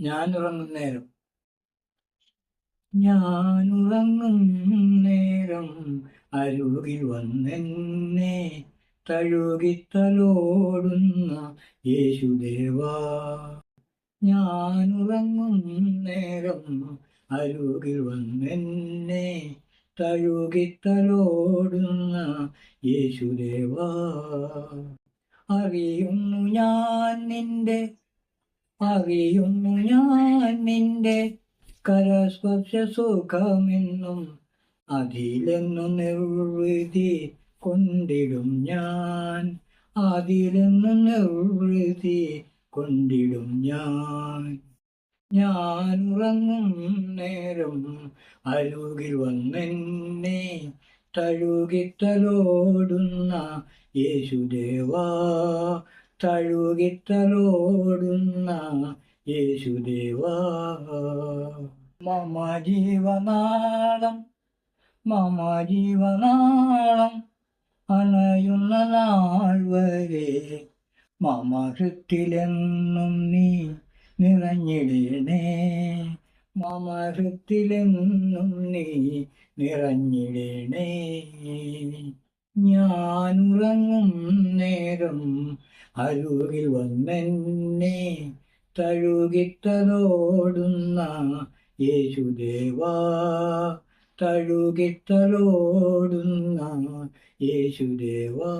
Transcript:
ഞാൻ ഉറങ്ങും നേരം ഞാൻ നേരം അരുകിൽ വന്നെന്നെ തഴുകിത്തലോടുന്ന യേശുദേവാ. ഞാൻ ഉറങ്ങും നേരം അരുകിൽ വന്നെന്നെ തഴുകിത്തലോടുന്ന യേശുദേവാ. അറിയുന്നു ഞാൻ നിന്റെ അറിയുന്നു ഞാൻ നിന്റെ കരസ്പർശ സുഖമെന്നും അതിലെന്നു നിർവൃതി കൊണ്ടിടും ഞാൻ. അതിലെന്നു നിർവൃതി കൊണ്ടിടും ഞാൻ. ഞാൻ ഉറങ്ങും നേരം അരുകിൽ വന്നെന്നെ തഴുകിത്തലോടുന്ന യേശുദേവാ തഴുകിത്തലോടുന്ന യേശുദേവാ. മമ ജീവനാളം മമ ജീവനാളം അണയുന്ന നാൾ വരെ മമ ഹൃത്തിലെന്നും നീ നിറഞ്ഞിടണേ. മമ ഹൃത്തിലെന്നും നീ നിറഞ്ഞിടണേ. ഞാനുറങ്ങും നേരം അരുകിൽ വന്നെന്നെ തഴുകിത്തലോടുന്ന യേശുദേവാ തഴുകിത്തലോടുന്ന യേശുദേവാ.